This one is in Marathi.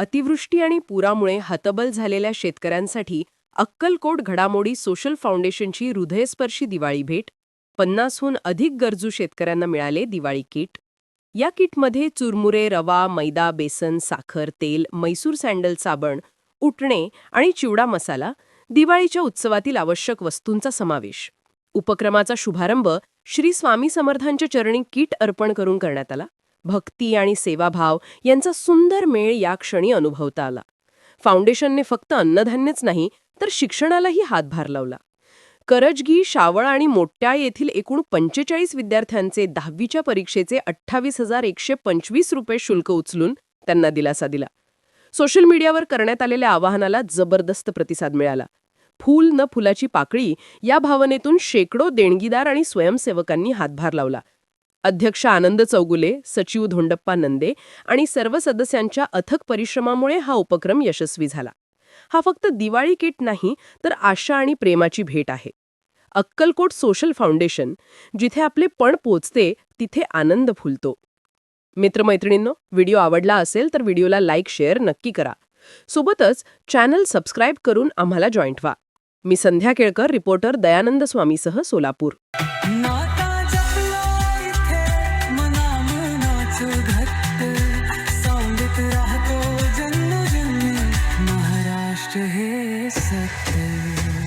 अतिवृष्टी आणि पुरामुळे हतबल झालेल्या शेतकऱ्यांसाठी अक्कलकोट घडामोडी सोशल फाउंडेशनची हृदयस्पर्शी दिवाळी भेट पन्नासहून अधिक गरजू शेतकऱ्यांना मिळाले दिवाळी किट. या किटमध्ये चुरमुरे रवा मैदा बेसन साखर तेल मैसूर सँडल साबण उटणे आणि चिवडा मसाला दिवाळीच्या उत्सवातील आवश्यक वस्तूंचा समावेश. उपक्रमाचा शुभारंभ श्री स्वामी समर्थांच्या चरणी किट अर्पण करून करण्यात आला. भक्ती आणि सेवाभाव यांचा सुंदर मेळ या क्षणी अनुभवता आला. फाउंडेशनने फक्त अन्नधान्यच नाही तर शिक्षणालाही हातभार लावला. करजगी शावळ आणि मोट्या येथील एकूण पंचेचाळीस विद्यार्थ्यांचे दहावीच्या परीक्षेचे अठ्ठावीस हजार एकशे पंचवीस रुपये शुल्क उचलून त्यांना दिलासा दिला. सोशल मीडियावर करण्यात आलेल्या आवाहनाला जबरदस्त प्रतिसाद मिळाला. फूल न फुलाची पाकळी या भावनेतून शेकडो देणगीदार आणि स्वयंसेवकांनी हातभार लावला. अध्यक्ष आनंद चौगुले सचिव धोंडप्पा नंदे आणि सर्व सदस्यांच्या अथक परिश्रमामुळे हा उपक्रम यशस्वी झाला. हा फक्त दिवाळी किट नाही तर आशा आणि प्रेमाची भेट आहे. अक्कलकोट सोशल फाउंडेशन जिथे आपले पण पोचते तिथे आनंद फुलतो. मित्रमैत्रिणींनो व्हिडिओ आवडला असेल तर व्हिडिओला लाईक शेअर नक्की करा. सोबतच चॅनल सबस्क्राईब करून आम्हाला जॉईंट व्हा. मी संध्या केळकर रिपोर्टर दयानंद स्वामीसह सोलापूर. just hit second.